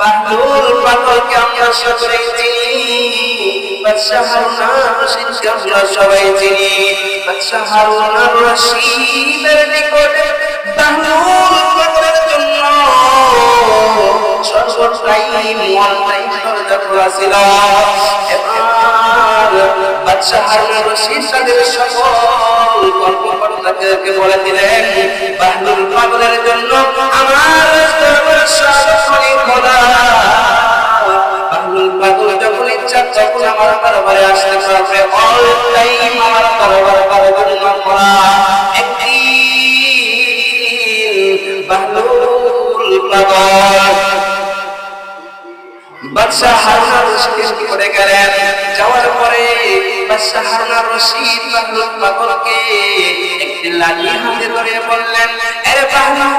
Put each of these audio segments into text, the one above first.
বাহলুল পাগলকে আমরা চিনি। বাদশাহ হারুন রশিদকে সবাই চিনি। বাদশাহ রশিদের নিকটে বাহলুল পাগলের জন্য সর্বটাই মনটাই দরজা খোলা ছিল এবার বাদশাহ রশিদ তাদের সকল কর্মকর্তাকে বলে দিলেন বাহলুল পাগলের জন্য আমার বাদশাহ হারুন রশিদ করে গেলেন। যাওয়ার পরে বাদশাহ হারুন রশিদ বাহলুল পাগলকে একটি লাঠি হাতে ধরে বললেন আরে বাহলুল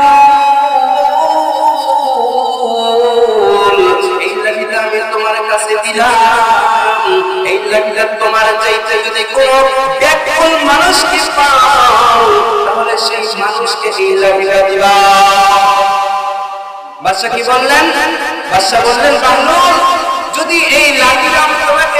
এই লাঠিটা আমি তোমার কাছে দিলাম। এই লাঠিটা তোমার চাইতে যদি কোনো ব্যাকুল মানুষকে পাও, তাহলে সেই মানুষকে এই লাঠিটা দিবা। বাদশা কি বললেন বাদশা বললেন বাহলুল যদি এই লাঠিটা আমি তোমাকে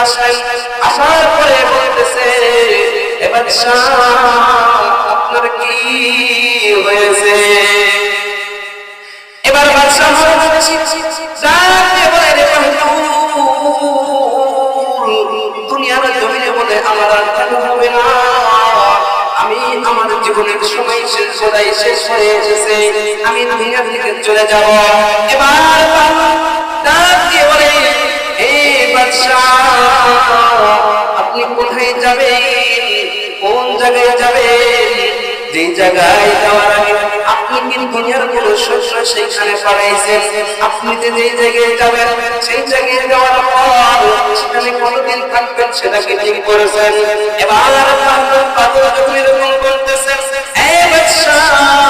আসার পরে বলতেছে আপনার কি হয়েছে? এবার আমার আমি আমার জীবনের সময় শেষ, সদাই শেষ হয়ে এসেছে। আমি দুনিয়া থেকে চলে যাব। এবার জায়গায় যাবেন যে জায়গায় যাওয়ার আগে আপনি কিন্তু দুনিয়ার কোন শস্য সেইখানে পাঠাইছেন আপনি যে যেই জায়গায় যাবেন, সেই জায়গায় যাওয়ার পর সেখানে কতদিন থাকবেন সেটা কি ঠিক করেছেন? এবার পাগল যখন এরকম বলতেছেন এই বাদশাহ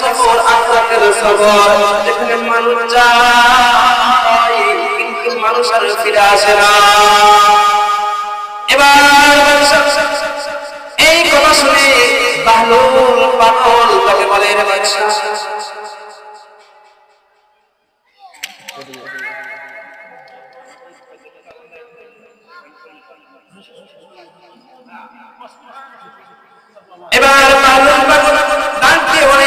সফর আখরাতের সফর যেখানে মানুষ যায়, কিন্তু মানুষ আর ফিরে আসে না। এবার এই কথা শুনে বাহলুল তাকে বলে রে এবার বলে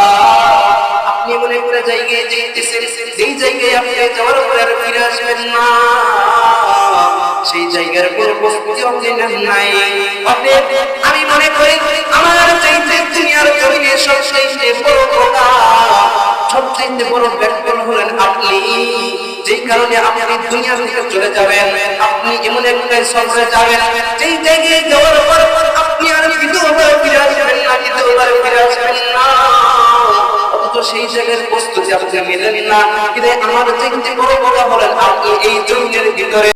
জায়গায় যেতেছেন যেই জায়গায় আপনি যাওয়ার পরে আর ফিরে আসবেন না। সেই জায়গার নাই। আমি মনে করি, আমার চাইতে দুনিয়ার জমিনে বড় প্রকার ব্যর্থ হলেন আপনি। কারণে আপনি চলে যাবেন, আপনি এমন একটা সফরে যাবেন। যেই জায়গায় যাওয়ার পর আপনি আর দ্বিতীয়বার ফিরে আসবেন সেই জায়গার প্রস্তুতি আপনি নিলেন না। কিন্তু আমার থেকে বড় বড় আপনি এই জমিনের ভিতরে